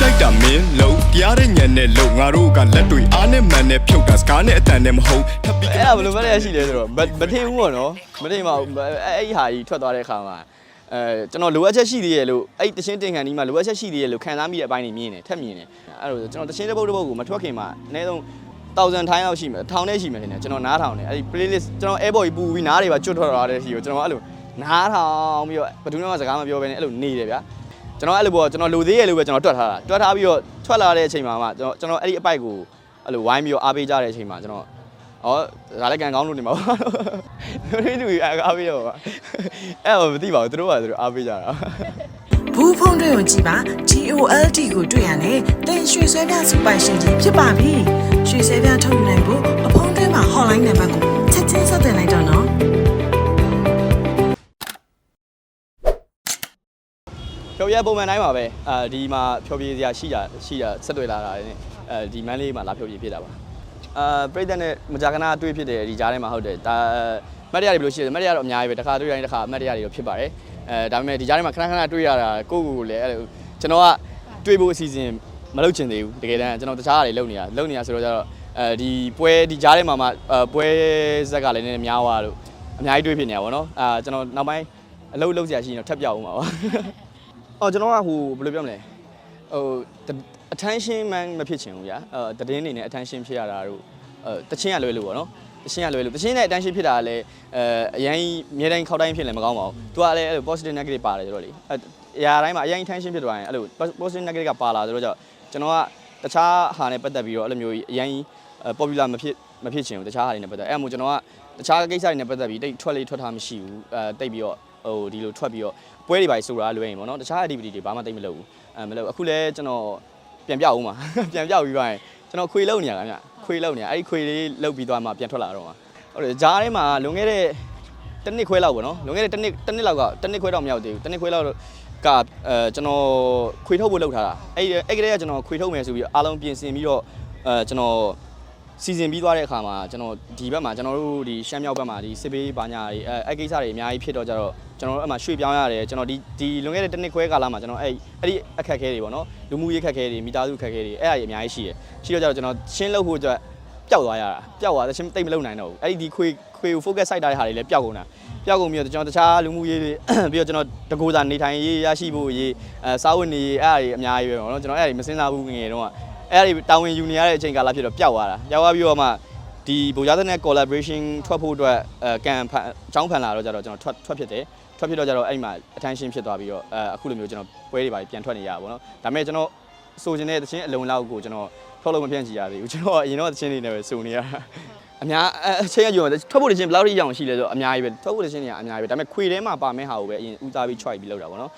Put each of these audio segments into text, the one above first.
ကြိုက်တာမင်းလုံးကြားတဲ့ညံနဲ့လုံးငါတို့ကလက်တွေအားနဲ့မှန်နဲ့ဖြုတ်တာစကားနဲ့အတန်နဲ့မဟုတ်ထပ်ပြီးအဲ့ဒါဘယ်လိုမှလည်းရှိလဲဆိုတော့မမထင်ဘူးပေါ့နော်မထင်ပါဘူးအဲ့အဲ့ဒီဟာကြီးထွက်သွားတဲ့အခါမှာအဲကျွန်တော်လိုအပ်ချက်ရှိသေးရဲ့လို့အဲ့တချင်းတင်ခံဒီမှာလိုအပ်ချက်ရှိသေးရဲ့လို့ခံစားမိတဲ့အပိုင်းတွေမြင်တယ်ထက်မြင်တယ်အဲ့လိုကျွန်တော်တချင်းတစ်ပုတ်တစ်ပုတ်ကိုမထွက်ခင်မှာအနည်းဆုံး1000ထိုင်းလောက်ရှိမယ်ထောင်နဲ့ရှိမယ်ထင်တယ်ကျွန်တော်နားထောင်တယ်အဲ့ဒီ playlist ကျွန်တော် airport ကြီးပူပြီးနားတွေပါကျွတ်ထွက်သွားတဲ့စီကိုကျွန်တော်အဲ့လိုနားထောင်ပြီးတော့ဘယ်သူမှစကားမပြောဘဲနဲ့အဲ့လိုနေတယ်ဗျာ ကျွန်တော်အဲ့လိုပေါ့ကျွန်တော်လိုသေးရဲ့လို့ပဲကျွန်တော်တွက်ထားတာတွက်ထားပြီးတော့ထွက်လာတဲ့အချိန်မှာမှကျွန်တော်ကျွန်တော်အဲ့ဒီအပိုက်ကိုအဲ့လိုဝိုင်းပြီးတော့အားပေးကြတဲ့အချိန်မှာကျွန်တော်ဩဒါလည်းကန်ကောင်းလို့နေမှာပါတို့တွေတူအားပေးတော့ပါအဲ့တော့မသိပါဘူးသူတို့ကသူတို့အားပေးကြတာဘူးဖုံးတွေကိုကြည့်ပါ GOLD ကိုတွေ့ရတယ်တင်ရွှေဆွဲပြစူပိုင်ရှင်ကြီးဖြစ်ပါပြီရွှေဆွဲပြထုတ်ယူနိုင်ဖို့အဖုံးတွဲမှာ hotline နံပါတ်ကိုချက်ချင်းဆက်သွယ်လိုက်တော့နော် ဖြောပြပုံမှန်တိုင်းပါပဲအဲဒီမှာဖြောပြစရာရှိတာရှိတာဆက်တွေ့လာတာနဲ့အဲဒီမန်းလေးမှာလာဖြောပြဖြစ်တာပါအာပြိတ္တနဲ့မကြာခဏတွေ့ဖြစ်တယ်ဒီကြားထဲမှာဟုတ်တယ်ဒါမတ်ရတွေဘယ်လိုရှိလဲမတ်ရတော့အများကြီးပဲတစ်ခါတွေ့တိုင်းတစ်ခါမတ်ရတွေတော့ဖြစ်ပါတယ်အဲဒါပေမဲ့ဒီကြားထဲမှာခဏခဏတွေ့ရတာကိုယ့်ကိုယ်ကိုလည်းအဲ့လိုကျွန်တော်ကတွေ့ဖို့အစီအစဉ်မလုပ်ချင်သေးဘူးတကယ်တမ်းကျွန်တော်တခြားဟာတွေလုပ်နေတာလုပ်နေတာဆိုတော့ကျတော့အဲဒီပွဲဒီကြားထဲမှာမှပွဲဇက်ကလည်းနည်းနည်းများသွားလို့အများကြီးတွေ့ဖြစ်နေတာပေါ့နော်အာကျွန်တော်နောက်ပိုင်းအလုပ်လုပ်စရာရှိရင်တော့ထပ်ပြောက်အောင်ပါပါ အော်ကျွန်တော်ကဟိုဘယ်လိုပြောမလဲဟို attention man မဖြစ်ချင်ဘူးဗျာအဲတည်င်းနေနဲ့ attention ဖြစ်ရတာတို့အဲတချင်းကလွယ်လို့ပေါ့နော်တချင်းကလွယ်လို့တချင်းနဲ့ attention ဖြစ်တာကလည်းအဲအရင်အများတိုင်းခောက်တိုင်းဖြစ်လည်းမကောင်းပါဘူးသူကလည်းအဲ့လို positive negative ပါတယ်ဆိုတော့လေအဲအရာတိုင်းမှာအရင် attention ဖြစ်သွားရင်အဲ့လို positive negative ကပါလာဆိုတော့ကြောင့်ကျွန်တော်ကတခြားဟာနဲ့ပတ်သက်ပြီးတော့အဲ့လိုမျိုးအရင် popular မဖြစ်မဖြစ်ချင်ဘူးတခြားဟာတွေနဲ့ပတ်သက်အဲ့ဒါမို့ကျွန်တော်ကတခြားကိစ္စတွေနဲ့ပတ်သက်ပြီးတိတ်ထွက်လေးထွက်ထားမရှိဘူးအဲတိတ်ပြီးတော့ ဟိုဒီလိုထွက်ပြီးတော့ပွဲတွေပါဆိုတာလွယ်ရင်ပေါ့နော်တခြား activity တွေဘာမှတိတ်မလုပ်ဘူးအဲမလုပ်အခုလဲကျွန်တော်ပြန်ပြောက်ဦးမှာပြန်ပြောက်ပြီးသွားရင်ကျွန်တော်ခွေလုံနေရတာဗျခွေလုံနေရအဲ့ဒီခွေလေးလုတ်ပြီးသွားမှပြန်ထွက်လာတော့မှာဟုတ်တယ်ဂျားထဲမှာလွန်ခဲ့တဲ့တစ်နှစ်ခွဲလောက်ပေါ့နော်လွန်ခဲ့တဲ့တစ်နှစ်တစ်နှစ်လောက်ကတစ်နှစ်ခွဲတော့မရောက်သေးဘူးတစ်နှစ်ခွဲလောက်ကအဲကျွန်တော်ခွေထုတ်ဖို့လုပ်ထားတာအဲ့ဒီအဲ့ကလေးကကျွန်တော်ခွေထုတ်မယ်ဆိုပြီးအားလုံးပြင်ဆင်ပြီးတော့အဲကျွန်တော်စီစဉ်ပြီးသွားတဲ့အခါမှာကျွန်တော်ဒီဘက်မှာကျွန်တော်တို့ဒီရှမ်းမြောက်ဘက်မှာဒီစစ်ဘေးဘာညာတွေအဲအဲ့ကိစ္စတွေအများကြီးဖြစ်တော့ကြတော့ ကျွန်တော်တို့အဲ့မှာရွှေ့ပြောင်းရတယ်ကျွန်တော်ဒီဒီလွန်ခဲ့တဲ့တစ်နှစ်ခွဲကာလမှာကျွန်တော်အဲ့အဲ့ဒီအခက်အခဲတွေပေါ့နော်လူမှုရေးအခက်အခဲတွေမိသားစုအခက်အခဲတွေအဲ့အရာတွေအများကြီးရှိတယ်ရှိတော့ကြတော့ကျွန်တော်ရှင်းလို့ဖို့အတွက်ပျောက်သွားရတာပျောက်သွားတယ်ရှင်းတိတ်မလုံနိုင်တော့ဘူးအဲ့ဒီဒီခွေခွေကို focus စိုက်ထားတဲ့ဟာတွေလည်းပျောက်ကုန်တာပျောက်ကုန်ပြီးတော့ကျွန်တော်တခြားလူမှုရေးတွေပြီးတော့ကျွန်တော်တကူစာနေထိုင်ရေးရရှိဖို့ရေးအဲစားဝတ်နေရေးအဲ့အရာတွေအများကြီးပဲပေါ့နော်ကျွန်တော်အဲ့အရာတွေမစင်စားဘူးငယ်တုန်းကအဲ့အရာတွေတာဝန်ယူနေရတဲ့အချိန်ကာလဖြစ်တော့ပျောက်သွားတာပျောက်သွားပြီးတော့မှဒီဗိုလ်ကြားတဲ့နဲ့ collaboration ထွက်ဖို့အတွက်အဲကန်ဖန်အကြောင်းဖန်လာတော့ကြတော့ကျွန်တော်ထွက်ထွက်ဖြစ်တယ် ထွက်ဖြစ်တော့ကြတော့အဲ့ဒီမှာ attention ဖြစ်သွားပြီးတော့အဲအခုလိုမျိုးကျွန်တော်ပွဲတွေပါပြန်ထွက်နေရတာပေါ့နော်ဒါပေမဲ့ကျွန်တော်ဆိုချင်တဲ့သချင်းအလုံးလောက်ကိုကျွန်တော်ထုတ်လို့မပြန့်ချရသေးဘူးကျွန်တော်အရင်တော့သချင်းတွေနဲ့ပဲစုံနေရတာအများအချိန်ကယူမယ်ထွက်ဖို့သချင်းဘယ်လောက်ထိရအောင်ရှိလဲဆိုတော့အများကြီးပဲထွက်ဖို့သချင်းတွေကအများကြီးပဲဒါပေမဲ့ခွေထဲမှာပါမယ့်ဟာကိုပဲအရင်ဦးစားပြီး try ပြီးလုပ်တာပေါ့နော်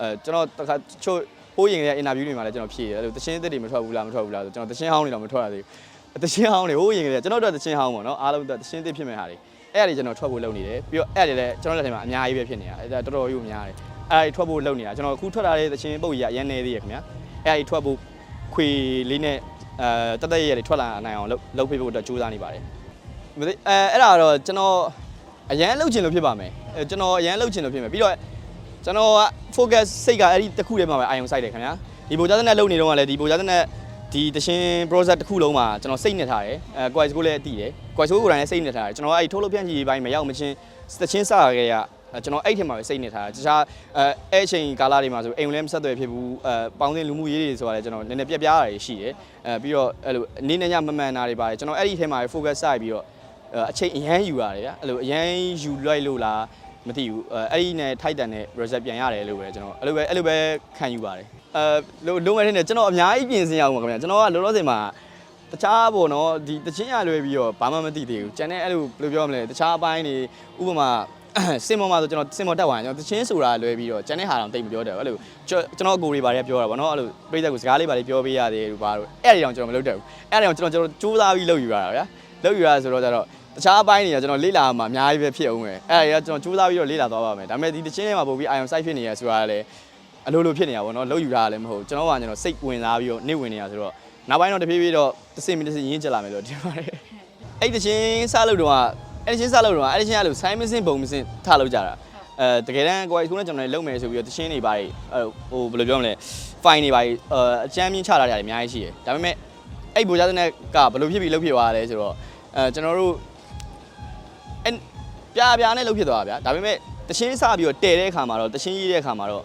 အဲကျွန်တော်တခါချို့ဟိုးရင်ရဲ့ interview တွေမှာလည်းကျွန်တော်ဖြေတယ်အဲ့လိုသချင်းအသစ်တွေမထွက်ဘူးလားမထွက်ဘူးလားဆိုကျွန်တော်သချင်းဟောင်းတွေတော့မထွက်ရသေးဘူးတချင်းဟောင်းတွေဟိုးရင်ကလေးကျွန်တော်တို့တချင်းဟောင်းပေါ့နော်အားလုံးတချင်းသစ်ဖြစ်မဲ့ဟာတွေ အဲ့ဒါတွေကျွန်တော်ထွက်ဖို့လုပ်နေတယ်ပြီးတော့အဲ့ဒါတွေလည်းကျွန်တော်လက်ထဲမှာအများကြီးပဲဖြစ်နေတာအဲ့ဒါတော်တော်ကြီးများတယ်အဲ့ဒါတွေထွက်ဖို့လုပ်နေတာကျွန်တော်အခုထွက်လာတဲ့တချင်းပုတ်ကြီးကအရင်နေသေးရခင်ဗျာအဲ့ဒါတွေထွက်ဖို့ခွေလေးနဲ့အဲတက်တက်ရရတွေထွက်လာနိုင်အောင်လုပ်လုပ်ပေးဖို့အတွက်ကြိုးစားနေပါတယ်မသိအဲအဲ့ဒါတော့ကျွန်တော်အရန်လှုပ်ချင်လို့ဖြစ်ပါမယ်အဲကျွန်တော်အရန်လှုပ်ချင်လို့ဖြစ်မယ်ပြီးတော့ကျွန်တော်က focus စိတ်ကအဲ့ဒီတစ်ခုတည်းမှာပဲအာရုံစိုက်တယ်ခင်ဗျာဒီဗိုလ်ကြားတဲ့နဲ့လှုပ်နေတော့ကလည်းဒီဗိုလ်ကြားတဲ့နဲ့ ဒီတရှင် process တစ်ခုလုံးမှာကျွန်တော်စိတ်နေထားတယ်အဲ quiz ကိုလည်းအတည်တယ် quiz ကိုကိုယ်တိုင်လည်းစိတ်နေထားတယ်ကျွန်တော်အဲ့ဒီထုတ်လုပ်ဖြန့်ချီရေးပိုင်းမရောက်မချင်းတချင်းစရခဲ့ရကျွန်တော်အဲ့ထင်မှာပဲစိတ်နေထားတယ်တခြားအဲအဲ့အချိန်ကာလတွေမှာဆိုအိမ်လည်းမဆက်သွယ်ဖြစ်ဘူးအဲပေါင်းတင်လူမှုရေးတွေဆိုတာလည်းကျွန်တော်နည်းနည်းပြက်ပြားတာရှိတယ်အဲပြီးတော့အဲ့လိုအနေနဲ့ညမမှန်တာတွေပါတယ်ကျွန်တော်အဲ့ဒီထဲမှာ focus စိုက်ပြီးတော့အချိန်အရန်ယူရတယ်ဗျအဲ့လိုအရန်ယူလိုက်လို့လားမသိဘူးအဲ့ဒီနဲ့ထိုက်တန်တဲ့ result ပြန်ရတယ်လို့ပဲကျွန်တော်အဲ့လိုပဲအဲ့လိုပဲခံယူပါတယ် အဲလုံးလုံးဝထင်းတယ်ကျွန်တော်အများကြီးပြင်ဆင်ရအောင်ပါခင်ဗျာကျွန်တော်ကလောလောဆယ်မှာတခြားပေါ့နော်ဒီတချင်းရလွယ်ပြီးတော့ဘာမှမသိသေးဘူးကျန်တဲ့အဲ့လိုဘယ်လိုပြောမလဲတခြားအပိုင်းတွေဥပမာစင်မောမှာဆိုကျွန်တော်စင်မောတက်သွားရင်ကျွန်တော်တချင်းဆိုတာလွယ်ပြီးတော့ကျန်တဲ့ဟာတော့တိတ်မပြောတတ်ဘူးအဲ့လိုကျွန်တော်အကိုတွေဘာတွေပြောတာပေါ့နော်အဲ့လိုပြိသက်ကိုစကားလေးဘာတွေပြောပေးရတယ်လို့ဘာလို့အဲ့ဒီတော့ကျွန်တော်မလုပ်တတ်ဘူးအဲ့ဒီတော့ကျွန်တော်ကျွန်တော်စူးစမ်းပြီးလုပ်ယူရတာဗျာလုပ်ယူရဆိုတော့ကျတော့တခြားအပိုင်းတွေကကျွန်တော်လေ့လာမှာအများကြီးပဲဖြစ်အောင်ပဲအဲ့ဒါတွေကကျွန်တော်စူးစမ်းပြီးတော့လေ့လာသွားပါမယ်ဒါပေမဲ့ဒီတချင်းထဲမှာပို့ပြီး ion site ဖြစ်နေရဆိုတာလည်း အလိုလိုဖြစ်နေတာပေါ့နော်လုပ်ယူတာလည်းမဟုတ်ကျွန်တော်ကကျွန်တော်စိတ်ဝင်စားပြီးတော့နေဝင်နေတာဆိုတော့နောက်ပိုင်းတော့တဖြည်းဖြည်းတော့တစ်စင်မတစ်စင်ရင်းကျလာမယ်လို့ထင်ပါတယ်အဲ့ဒီတချင်းစလုပ်တော့အဲ့ဒီချင်းစလုပ်တော့အဲ့ဒီချင်းကလို့ဆိုင်းမစင်ပုံမစင်ထလုပ်ကြတာအဲတကယ်တမ်းကိုယ်ကခုနကကျွန်တော်လည်းလုံမယ်ဆိုပြီးတော့တရှင်းနေပါလေဟိုဘယ်လိုပြောမလဲ fine နေပါလေအချမ်းမြင့်ချလာတာတွေအများကြီးရှိတယ်ဒါပေမဲ့အဲ့ဘူဂျာတဲ့ကဘယ်လိုဖြစ်ပြီးလုတ်ဖြစ်သွားတာလဲဆိုတော့အဲကျွန်တော်တို့အဲပြာပြာနဲ့လုတ်ဖြစ်သွားတာဗျာဒါပေမဲ့တရှင်းစပြီးတော့တဲတဲ့အခါမှာတော့တရှင်းရေးတဲ့အခါမှာတော့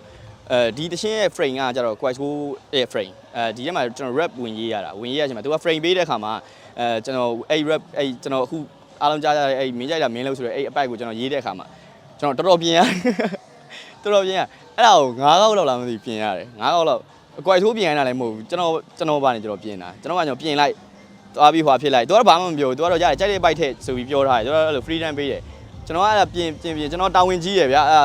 အဲဒီတရှင်းရဲ့ frame ကကြတော့ quite cool ရဲ့ frame အဲဒီထဲမှာကျွန်တော် rap ဝင်ရေးရတာဝင်ရေးရချိန်မှာသူက frame ပေးတဲ့အခါမှာအဲကျွန်တော်အဲ့ rap အဲ့ကျွန်တော်အခုအားလုံးကြားကြတဲ့အဲ့မင်းကြိုက်တာမင်းလို့ဆိုတဲ့အဲ့အပိုက်ကိုကျွန်တော်ရေးတဲ့အခါမှာကျွန်တော်တော်တော်ပြင်ရတော်တော်ပြင်ရအဲ့ဒါကို9ခေါက်လောက်လာမသိပြင်ရတယ်9ခေါက်လောက်အကွိုက်ထိုးပြင်ရတာလည်းမဟုတ်ဘူးကျွန်တော်ကျွန်တော်ပါနေကျွန်တော်ပြင်တာကျွန်တော်ကကျွန်တော်ပြင်လိုက်သွားပြီးဟွာဖြစ်လိုက်သူကတော့ဘာမှမပြောဘူးသူကတော့ရတယ်ကြိုက်တဲ့ဘိုက်ထည့်ဆိုပြီးပြောထားတယ်သူကတော့အဲ့လို freedom ပေးတယ်ကျွန်တော်ကအဲ့ဒါပြင်ပြင်ပြင်ကျွန်တော်တာဝန်ကြီးရယ်ဗျာအဲ့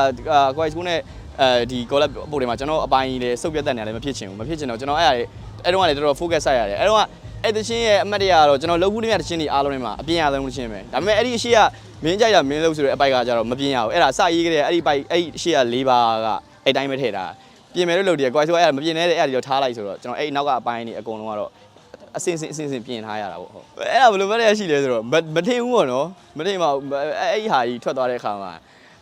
အကွိုက်ထိုးနဲ့ အဲဒီ collab ပို့တယ်မှာကျွန်တော်အပိုင်းကြီးလေစုပ်ပြတ်တက်နေတယ်မဖြစ်ချင်ဘူးမဖြစ်ချင်တော့ကျွန်တော်အဲ့ဒါလေအဲ့တော့ကလေတော်တော် focus ဆိုင်ရတယ်အဲ့တော့ကအဲ့တချင်းရဲ့အမှတ်တရကတော့ကျွန်တော်လုပ်ဘူးတဲ့တချင်းတွေအားလုံးတွေမှာအပြင်ရဆုံးတချင်းပဲဒါပေမဲ့အဲ့ဒီအရှိကမင်းကြိုက်တာမင်းလို့ဆိုတဲ့အပိုက်ကကြတော့မပြင်ရဘူးအဲ့ဒါစရေးကြတဲ့အဲ့ဒီပိုက်အဲ့ဒီအရှိက၄ပါးကအဲ့တိုင်းပဲထည့်တာပြင်မယ်လို့လုပ်တယ်ကွာဆိုအဲ့ဒါမပြင်နေတဲ့အဲ့ဒါဒီတော့ထားလိုက်ဆိုတော့ကျွန်တော်အဲ့ဒီနောက်ကအပိုင်းတွေအကုန်လုံးကတော့အစင်စင်အစင်စင်ပြင်ထားရတာပေါ့ဟုတ်အဲ့ဒါဘယ်လိုမှလည်းရှိလဲဆိုတော့မထင်ဘူးပေါ့နော်မထင်ပါဘူးအဲ့အဲ့ဒီဟာကြီးထွက်သွားတဲ့အခါမှာ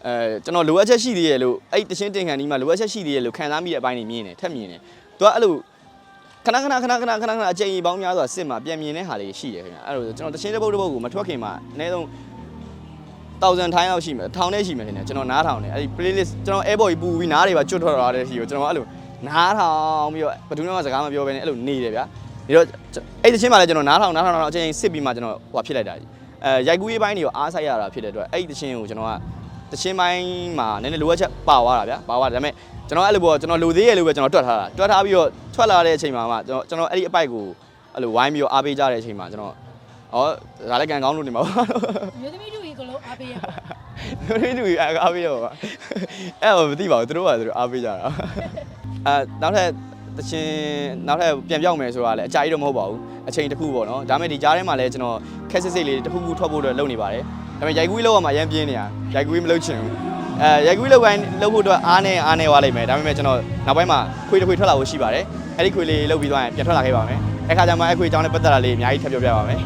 အဲကျွန်တော်လိုအပ်ချက်ရှိသေးရဲ့လို့အဲ့တချင်းတင်ခံဒီမှာလိုအပ်ချက်ရှိသေးရဲ့လို့ခံစားမိတဲ့အပိုင်းတွေမြင်တယ်ထက်မြင်တယ်သူကအဲ့လိုခဏခဏခဏခဏခဏခဏအချိန်ကြီးပေါင်းများစွာစစ်မှာပြန်မြင်တဲ့ဟာလေးရှိတယ်ခင်ဗျအဲ့လိုကျွန်တော်တချင်းတစ်ပုတ်တစ်ပုတ်ကိုမထွက်ခင်မှာအနည်းဆုံး1000ထိုင်းလောက်ရှိမယ်ထောင်နဲ့ရှိမယ်ခင်ဗျကျွန်တော်နားထောင်တယ်အဲ့ဒီ playlist ကျွန်တော် airboy ပူပြီးနားတွေပါကျွတ်ထွက်လာတဲ့ရှိကိုကျွန်တော်အဲ့လိုနားထောင်ပြီးတော့ဘယ်သူမှစကားမပြောဘဲနဲ့အဲ့လိုနေတယ်ဗျာဒီတော့အဲ့ဒီတချင်းမှာလည်းကျွန်တော်နားထောင်နားထောင်နားထောင်အချိန်စစ်ပြီးမှကျွန်တော်ဟိုဖြစ်လိုက်တာကြီးအဲရိုက်ကူးရေးပိုင်းတွေကိုအားဆိုင်ရတာဖြစ်တဲ့အတွက်အဲ့ဒီတချင်းကိုကျွန်တော်က တချင်းပိုင်းမှာနည်းနည်းလိုအပ်ချက်ပါသွားတာဗျာပါသွားတယ်ဒါပေမဲ့ကျွန်တော်အဲ့လိုပေါ့ကျွန်တော်လိုသေးရဲ့လို့ပဲကျွန်တော်တွက်ထားတာတွက်ထားပြီးတော့ထွက်လာတဲ့အချိန်မှာမှကျွန်တော်ကျွန်တော်အဲ့ဒီအပိုက်ကိုအဲ့လိုဝိုင်းပြီးတော့အားပေးကြတဲ့အချိန်မှာကျွန်တော်ဩဒါလည်းကန်ကောင်းလို့နေမှာပါမျိုးသမီးတို့ကြီးကလုံးအားပေးရပါတို့တူအားပေးတော့ပါအဲ့တော့မသိပါဘူးသူတို့ကသူတို့အားပေးကြတာအဲနောက်ထပ်တချင်းနောက်ထပ်ပြန်ပြောင်းမယ်ဆိုတာလည်းအကြာကြီးတော့မဟုတ်ပါဘူးအချိန်တစ်ခုပေါ့နော်ဒါပေမဲ့ဒီကြားထဲမှာလည်းကျွန်တော်ခက်စစ်စစ်လေးတစ်ခုခုထွက်ဖို့အတွက်လုပ်နေပါတယ် ဒါပေမဲ့ရိုက်ကူးလောက်ရမှာရမ်းပြင်းနေတာရိုက်ကူးမလုပ်ချင်ဘူးအဲရိုက်ကူးလောက်ပိုင်းလုပ်ဖို့အတွက်အားနဲ့အားနဲ့သွားလိမ့်မယ်ဒါပေမဲ့ကျွန်တော်နောက်ပိုင်းမှာခွေးတစ်ခွေးထွက်လာဖို့ရှိပါတယ်အဲ့ဒီခွေးလေးလုပ်ပြီးသွားရင်ပြန်ထွက်လာခဲ့ပါမယ်အဲ့ခါကျမှအဲ့ခွေးအကြောင်းနဲ့ပတ်သက်တာလေးအများကြီးထပ်ပြောပြပါမယ်